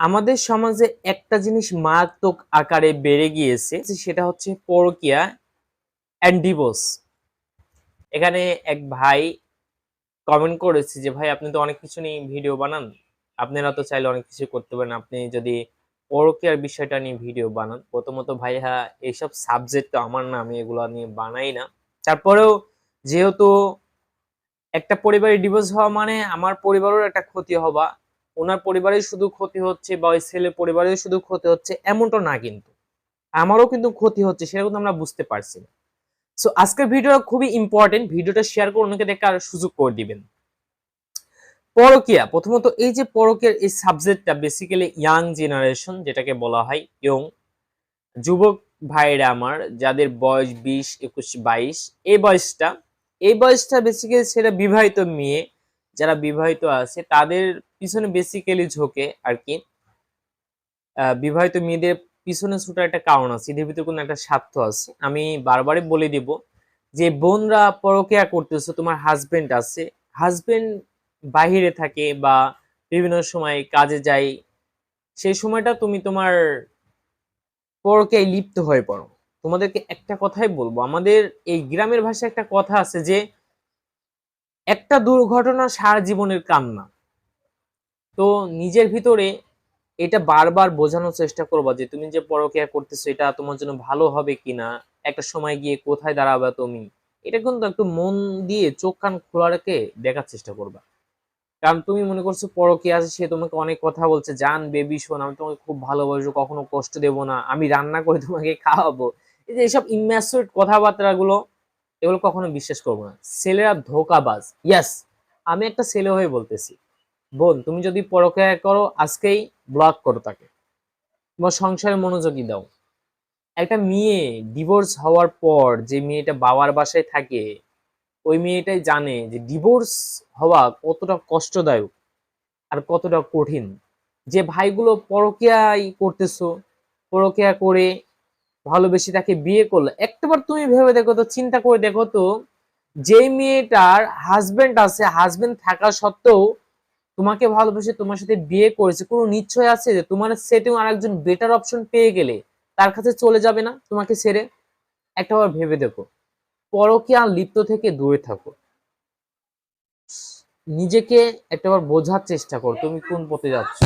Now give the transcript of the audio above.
আমাদের সমাজে একটা জিনিস মারাত্মক আকারে বেড়ে গিয়েছে সেটা হচ্ছে পরকিয়া অ্যান্ড ডিভোর্স এখানে এক ভাই কমেন্ট করেছে যে, ভাই, আপনি তো অনেক কিছু নিয়ে ভিডিও বানান। আপনারা তো চাইলে অনেক কিছু করতে পারেন। আপনি যদি পরকিয়ার বিষয়টা নিয়ে ভিডিও বানান। প্রথমত ভাই হ্যাঁ এইসব সাবজেক্ট তো আমার না, আমি এগুলো নিয়ে বানাই না। তারপরেও, যেহেতু একটা পরিবারে ডিভোর্স হওয়া মানে আমার পরিবারের একটা ক্ষতি হওয়া ওনার পরিবারের শুধু ক্ষতি হচ্ছে বা ওই ছেলে পরিবারের শুধু ক্ষতি হচ্ছে এমনটা না কিন্তু। আমারও কিন্তু ক্ষতি হচ্ছে সেটা কিন্তু আমরা বুঝতে পারছি না। সো আজকের ভিডিওটা খুবই ইম্পর্টেন্ট ভিডিওটা শেয়ার করে অন্যকে দেখার সুযোগ করে দিবেন। পরকিয়া। প্রথমত এই যে পরকিয়ার এই সাবজেক্টটা বেসিক্যালি ইয়াং জেনারেশন যেটাকে বলা হয় ইয়ং যুবক ভাইরা আমার, যাদের বয়স বিশ, একুশ, বাইশ, এই বয়সটা এই বয়সটা বেসিক্যালি সেটা বিবাহিত মেয়ে যারা বিবাহিত আছে, তাদের পিছনে বেসিক্যালি ঝোঁকে আর কি। বিবাহিত মেয়েদের পিছনে ছোটার একটা কারণ আছে, এদের ভিতরে কোনো একটা স্বার্থ আছে। আমি বারবারই বলে দিব যে, বোনরা পরকিয়া করতেছো, তোমার হাজবেন্ড আছে। হাজবেন্ড বাহিরে থাকে বা বিভিন্ন সময় কাজে যায়, সেই সময়টা তুমি তোমার পরকিয়ায় লিপ্ত হয়ে পড়ো। তোমাদেরকে একটা কথাই বলব, আমাদের এই গ্রামের ভাষায় একটা কথা আছে যে একটা দুর্ঘটনা সারা জীবনের কান্না। তো নিজের ভিতরে এটা বারবার বোঝানোর চেষ্টা করবা যে তুমি যে পরকিয়া করতেছো, এটা তোমার জন্য ভালো হবে কিনা? একটা সময় গিয়ে কোথায় দাঁড়াবা তুমি? এটা কিন্তু একটু মন দিয়ে চোখ কান খোলা রেখে দেখার চেষ্টা করবা। কারণ তুমি মনে করছ পরকিয়া আছে, সে তোমাকে অনেক কথা বলছে, জান, বেবি, শোন, আমি তোমাকে খুব ভালোবাসবো, কখনো কষ্ট দেবো না, আমি রান্না করে তোমাকে খাওয়াবো। এই যে এইসব ইম্যাচুরেট কথাবার্তাগুলো এগুলো কখনো বিশ্বাস করব না। ছেলেরা ধোকাবাজ। ইয়াস আমি একটা ছেলে হয়ে বলতেছি। বোন, তুমি যদি পরকিয়া করো, আজকেই ব্লক করো তাকে। তোমার সংসারে মনোযোগী দাও। একটা মেয়ে ডিভোর্স হওয়ার পর যে মেয়েটা বাবার বাসায় থাকে, ওই মেয়েটাই জানে যে ডিভোর্স হওয়া কতটা কষ্টদায়ক আর কতটা কঠিন। যে ভাইগুলো পরকিয়াই করতেছো পরকিয়া করে ভালোবেসে তাকে বিয়ে করল। একটাবার তুমি ভেবে দেখো তো, চিন্তা করে দেখো তো যে মেয়েটার হাজবেন্ড আছে হাজবেন্ড থাকা সত্ত্বেও তোমাকে ভালোবেসে তোমার সাথে বিয়ে করেছে, কোনো নিশ্চয় আছে যে তোমার সেটিং আরেকজন বেটার অপশন পেয়ে গেলে তার কাছে চলে যাবে না তোমাকে ছেড়ে? একটাবার ভেবে দেখো। পরকীয়া লিপ্ত থেকে দূরে থাকো। নিজেকে একটাবার বোঝার চেষ্টা করো, তুমি কোন পথে যাচ্ছ?